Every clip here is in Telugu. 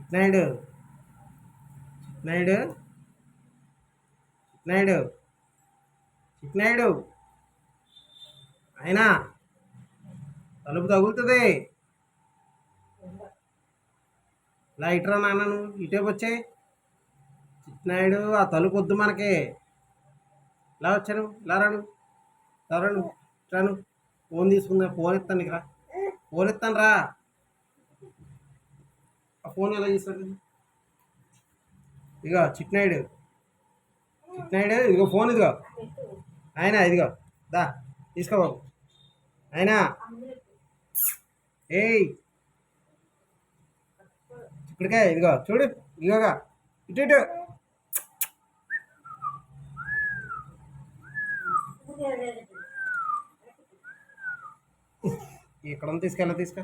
చిట్నాయుడు చిట్నాయుడు చిట్నాయుడు చిట్నాయుడు అయినా తలుపు తగులుతుంది. ఇలా ఇటురా నాన్న నువ్వు ఇటే వచ్చే. చిట్నాయుడు ఆ తలుపు వద్దు మనకి. ఇలా వచ్చాను. ఇలా రాను. ఇలా రాను. రాను. ఫోన్ తీసుకుందా. ఫోన్ ఇస్తాను ఇక ఫోన్ ఇస్తాను రా. ఆ ఫోన్ ఎలా చేస్తారు ఇదిగో చిట్నాయుడు. చిట్నాయుడు ఇదిగో ఫోన్ ఇదిగో. ఆయన ఇదిగో దా తీసుకో బాబు. ఆయన. ఏయ్. ఇక్కడికే ఇదిగో చూడు ఇదిగోగా. ఇటు ఇటు. ఇక్కడ తీసుకెళ్ళ తీసుకెళ్ళ తీసుకో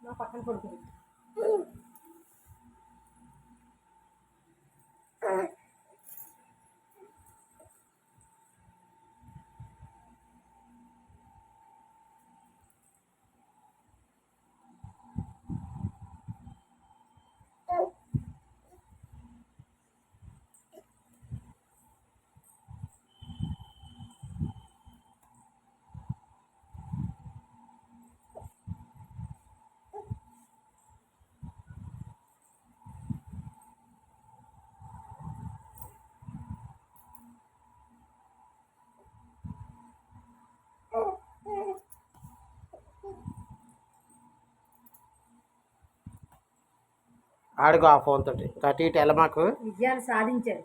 నా పక్కన పడుతుంది. ఆడుకో ఆ ఫోన్ తోటి. అటు ఇటు ఎలా మాకు విజయాలు సాధించారు.